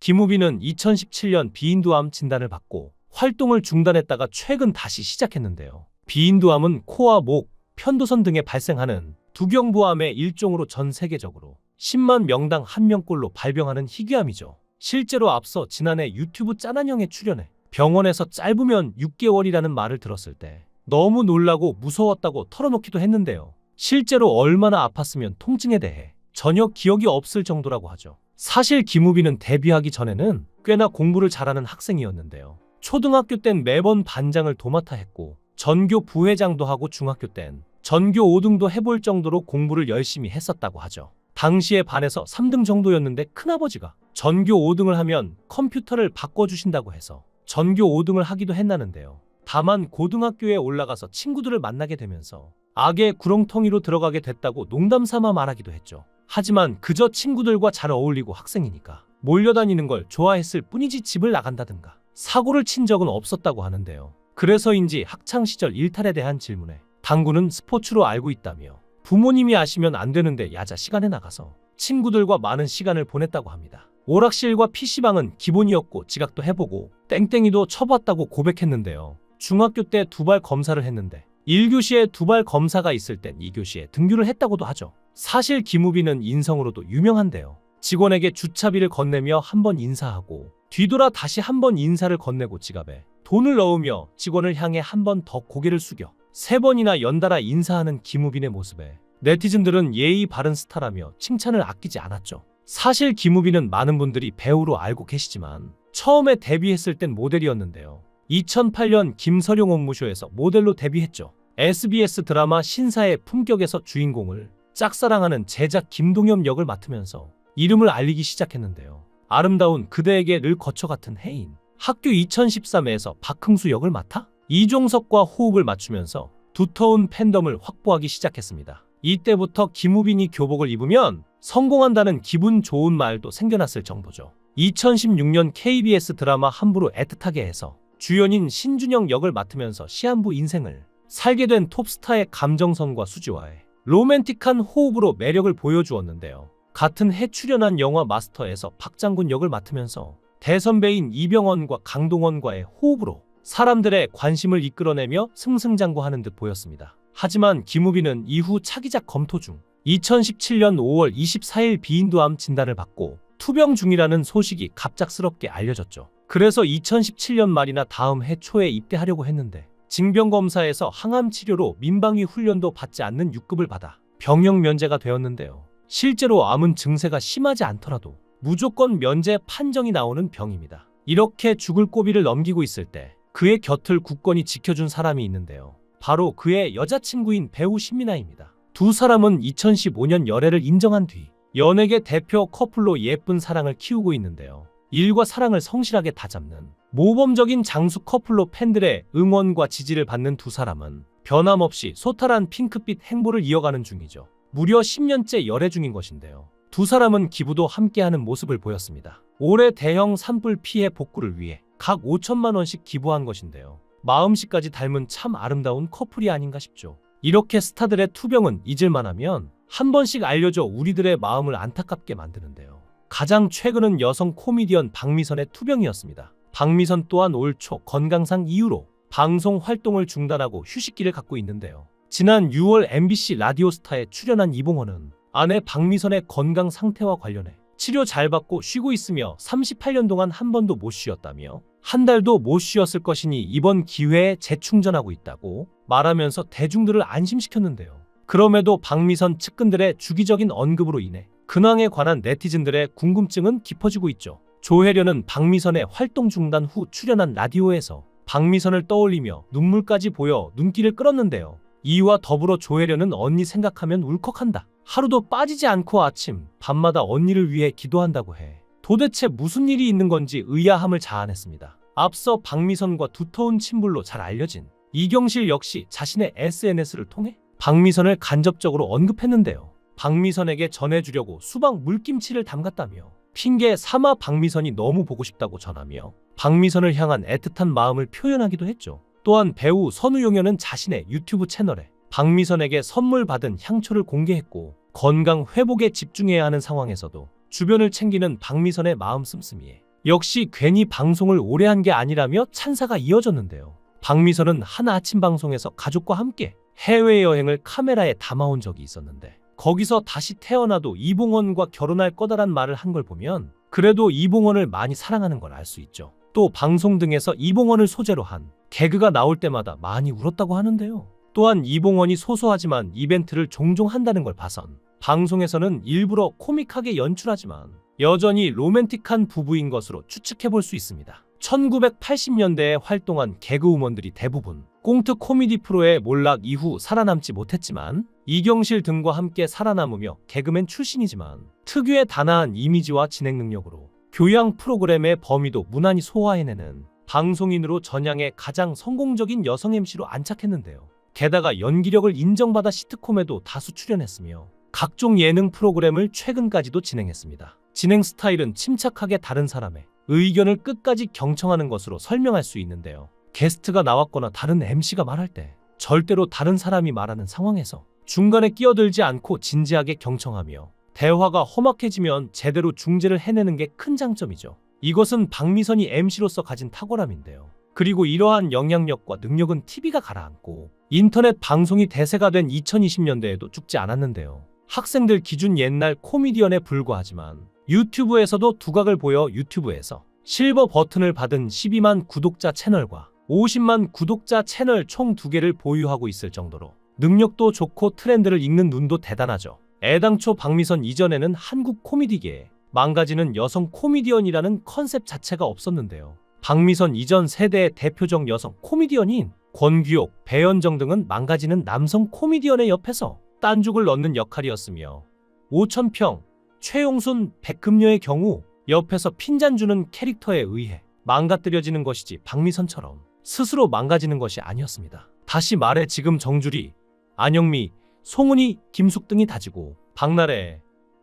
김우빈은 2017년 비인두암 진단을 받고 활동을 중단했다가 최근 다시 시작했는데요. 비인두암은 코와 목, 편도선 등에 발생하는 두경부암의 일종으로 전 세계적으로 10만 명당 한 명꼴로 발병하는 희귀암이죠. 실제로 앞서 지난해 유튜브 짠한형에 출연해 병원에서 짧으면 6개월이라는 말을 들었을 때 너무 놀라고 무서웠다고 털어놓기도 했는데요. 실제로 얼마나 아팠으면 통증에 대해 전혀 기억이 없을 정도라고 하죠. 사실 김우빈은 데뷔하기 전에는 꽤나 공부를 잘하는 학생이었는데요. 초등학교 땐 매번 반장을 도맡아 했고 전교 부회장도 하고 중학교 땐 전교 5등도 해볼 정도로 공부를 열심히 했었다고 하죠. 당시에 반에서 3등 정도였는데 큰아버지가 전교 5등을 하면 컴퓨터를 바꿔주신다고 해서 전교 5등을 하기도 했나는데요. 다만 고등학교에 올라가서 친구들을 만나게 되면서 악의 구렁텅이로 들어가게 됐다고 농담 삼아 말하기도 했죠. 하지만 그저 친구들과 잘 어울리고 학생이니까 몰려다니는 걸 좋아했을 뿐이지 집을 나간다든가 사고를 친 적은 없었다고 하는데요. 그래서인지 학창 시절 일탈에 대한 질문에 당구는 스포츠로 알고 있다며 부모님이 아시면 안 되는데 야자 시간에 나가서 친구들과 많은 시간을 보냈다고 합니다. 오락실과 PC방은 기본이었고 지각도 해보고 땡땡이도 쳐봤다고 고백했는데요. 중학교 때 두발 검사를 했는데 1교시에 두발 검사가 있을 땐 2교시에 등교를 했다고도 하죠. 사실 김우빈은 인성으로도 유명한데요. 직원에게 주차비를 건네며 한 번 인사하고 뒤돌아 다시 한 번 인사를 건네고 지갑에 돈을 넣으며 직원을 향해 한 번 더 고개를 숙여 세 번이나 연달아 인사하는 김우빈의 모습에 네티즌들은 예의 바른 스타라며 칭찬을 아끼지 않았죠. 사실 김우빈은 많은 분들이 배우로 알고 계시지만 처음에 데뷔했을 땐 모델이었는데요. 2008년 김서룡 업무쇼에서 모델로 데뷔했죠. SBS 드라마 신사의 품격에서 주인공을 짝사랑하는 제작 김동엽 역을 맡으면서 이름을 알리기 시작했는데요. 아름다운 그대에게 늘 거쳐 같은 해인. 학교 2013에서 박흥수 역을 맡아 이종석과 호흡을 맞추면서 두터운 팬덤을 확보하기 시작했습니다. 이때부터 김우빈이 교복을 입으면 성공한다는 기분 좋은 말도 생겨났을 정도죠. 2016년 KBS 드라마 함부로 애틋하게 해서 주연인 신준영 역을 맡으면서 시한부 인생을 살게 된 톱스타의 감정선과 수지와의 로맨틱한 호흡으로 매력을 보여주었는데요. 같은 해 출연한 영화 마스터에서 박장군 역을 맡으면서 대선배인 이병헌과 강동원과의 호흡으로 사람들의 관심을 이끌어내며 승승장구하는 듯 보였습니다. 하지만 김우빈은 이후 차기작 검토 중 2017년 5월 24일 비인두암 진단을 받고 투병 중이라는 소식이 갑작스럽게 알려졌죠. 그래서 2017년 말이나 다음 해 초에 입대하려고 했는데 징병검사에서 항암 치료로 민방위 훈련도 받지 않는 6급을 받아 병역 면제가 되었는데요. 실제로 암은 증세가 심하지 않더라도 무조건 면제 판정이 나오는 병입니다. 이렇게 죽을 고비를 넘기고 있을 때 그의 곁을 굳건히 지켜준 사람이 있는데요. 바로 그의 여자친구인 배우 신민아입니다. 두 사람은 2015년 열애를 인정한 뒤 연예계 대표 커플로 예쁜 사랑을 키우고 있는데요. 일과 사랑을 성실하게 다잡는 모범적인 장수 커플로 팬들의 응원과 지지를 받는 두 사람은 변함없이 소탈한 핑크빛 행보를 이어가는 중이죠. 무려 10년째 열애 중인 것인데요. 두 사람은 기부도 함께하는 모습을 보였습니다. 올해 대형 산불 피해 복구를 위해 각 5천만 원씩 기부한 것인데요. 마음씨까지 닮은 참 아름다운 커플이 아닌가 싶죠. 이렇게 스타들의 투병은 잊을만하면 한 번씩 알려줘 우리들의 마음을 안타깝게 만드는데요. 가장 최근은 여성 코미디언 박미선의 투병이었습니다. 박미선 또한 올 초 건강상 이유로 방송 활동을 중단하고 휴식기를 갖고 있는데요. 지난 6월 MBC 라디오스타에 출연한 이봉헌은 아내 박미선의 건강 상태와 관련해 치료 잘 받고 쉬고 있으며 38년 동안 한 번도 못 쉬었다며 한 달도 못 쉬었을 것이니 이번 기회에 재충전하고 있다고 말하면서 대중들을 안심시켰는데요. 그럼에도 박미선 측근들의 주기적인 언급으로 인해 근황에 관한 네티즌들의 궁금증은 깊어지고 있죠. 조혜련은 박미선의 활동 중단 후 출연한 라디오에서 박미선을 떠올리며 눈물까지 보여 눈길을 끌었는데요. 이와 더불어 조혜련은 언니 생각하면 울컥한다. 하루도 빠지지 않고 아침, 밤마다 언니를 위해 기도한다고 해. 도대체 무슨 일이 있는 건지 의아함을 자아냈습니다. 앞서 박미선과 두터운 친분로 잘 알려진 이경실 역시 자신의 SNS를 통해 박미선을 간접적으로 언급했는데요. 박미선에게 전해주려고 수박 물김치를 담갔다며 핑계 삼아 박미선이 너무 보고 싶다고 전하며 박미선을 향한 애틋한 마음을 표현하기도 했죠. 또한 배우 선우용현은 자신의 유튜브 채널에 박미선에게 선물 받은 향초를 공개했고 건강 회복에 집중해야 하는 상황에서도 주변을 챙기는 박미선의 마음 씀씀이에 역시 괜히 방송을 오래 한 게 아니라며 찬사가 이어졌는데요. 박미선은 한 아침 방송에서 가족과 함께 해외여행을 카메라에 담아온 적이 있었는데 거기서 다시 태어나도 이봉원과 결혼할 거다란 말을 한 걸 보면 그래도 이봉원을 많이 사랑하는 걸 알 수 있죠. 또 방송 등에서 이봉원을 소재로 한 개그가 나올 때마다 많이 울었다고 하는데요. 또한 이봉원이 소소하지만 이벤트를 종종 한다는 걸 봐선 방송에서는 일부러 코믹하게 연출하지만 여전히 로맨틱한 부부인 것으로 추측해 볼 수 있습니다. 1980년대에 활동한 개그우먼들이 대부분 꽁트 코미디 프로의 몰락 이후 살아남지 못했지만 이경실 등과 함께 살아남으며 개그맨 출신이지만 특유의 단아한 이미지와 진행 능력으로 교양 프로그램의 범위도 무난히 소화해내는 방송인으로 전향의 가장 성공적인 여성 MC로 안착했는데요. 게다가 연기력을 인정받아 시트콤에도 다수 출연했으며 각종 예능 프로그램을 최근까지도 진행했습니다. 진행 스타일은 침착하게 다른 사람의 의견을 끝까지 경청하는 것으로 설명할 수 있는데요. 게스트가 나왔거나 다른 MC가 말할 때 절대로 다른 사람이 말하는 상황에서 중간에 끼어들지 않고 진지하게 경청하며 대화가 험악해지면 제대로 중재를 해내는 게 큰 장점이죠. 이것은 박미선이 MC로서 가진 탁월함인데요. 그리고 이러한 영향력과 능력은 TV가 가라앉고 인터넷 방송이 대세가 된 2020년대에도 죽지 않았는데요. 학생들 기준 옛날 코미디언에 불과하지만 유튜브에서도 두각을 보여 유튜브에서 실버 버튼을 받은 12만 구독자 채널과 50만 구독자 채널 총 두 개를 보유하고 있을 정도로 능력도 좋고 트렌드를 읽는 눈도 대단하죠. 애당초 박미선 이전에는 한국 코미디계에 망가지는 여성 코미디언이라는 컨셉 자체가 없었는데요. 박미선 이전 세대의 대표적 여성 코미디언인 권규옥, 배현정 등은 망가지는 남성 코미디언의 옆에서 딴죽을 넣는 역할이었으며 오천평, 최용순, 백금녀의 경우 옆에서 핀잔 주는 캐릭터에 의해 망가뜨려지는 것이지 박미선처럼 스스로 망가지는 것이 아니었습니다. 다시 말해 지금 정주리, 안영미, 송은이, 김숙 등이 다지고 박나래,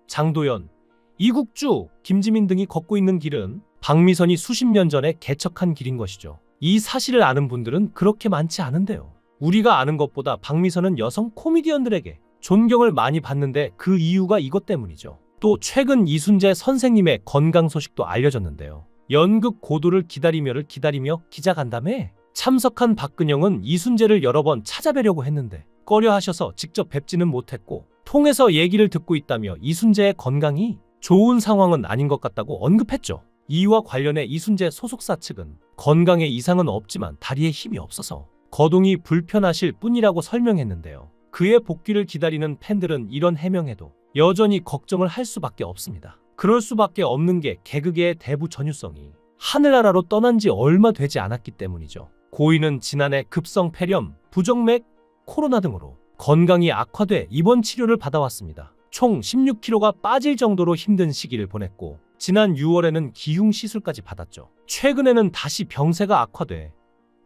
장도연, 이국주, 김지민 등이 걷고 있는 길은 박미선이 수십 년 전에 개척한 길인 것이죠. 이 사실을 아는 분들은 그렇게 많지 않은데요. 우리가 아는 것보다 박미선은 여성 코미디언들에게 존경을 많이 받는데 그 이유가 이것 때문이죠. 또 최근 이순재 선생님의 건강 소식도 알려졌는데요. 연극 고도를 기다리며를 기다리며 기자 간담회에 참석한 박근영은 이순재를 여러 번 찾아뵈려고 했는데 꺼려 하셔서 직접 뵙지는 못했고 통해서 얘기를 듣고 있다며 이순재의 건강이 좋은 상황은 아닌 것 같다고 언급했죠. 이와 관련해 이순재 소속사 측은 건강에 이상은 없지만 다리에 힘이 없어서 거동이 불편하실 뿐이라고 설명했는데요. 그의 복귀를 기다리는 팬들은 이런 해명에도 여전히 걱정을 할 수밖에 없습니다. 그럴 수밖에 없는 게 개그계의 대부 전유성이 하늘나라로 떠난 지 얼마 되지 않았기 때문이죠. 고인은 지난해 급성 폐렴, 부정맥, 코로나 등으로 건강이 악화돼 입원 치료를 받아왔습니다. 총 16kg가 빠질 정도로 힘든 시기를 보냈고 지난 6월에는 기흉 시술까지 받았죠. 최근에는 다시 병세가 악화돼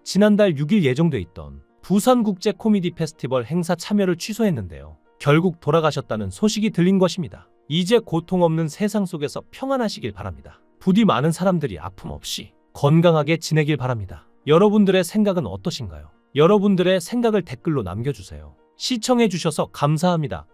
지난달 6일 예정돼 있던 부산국제 코미디 페스티벌 행사 참여를 취소했는데요. 결국 돌아가셨다는 소식이 들린 것입니다. 이제 고통 없는 세상 속에서 평안하시길 바랍니다. 부디 많은 사람들이 아픔 없이 건강하게 지내길 바랍니다. 여러분들의 생각은 어떠신가요? 여러분들의 생각을 댓글로 남겨주세요. 시청해주셔서 감사합니다.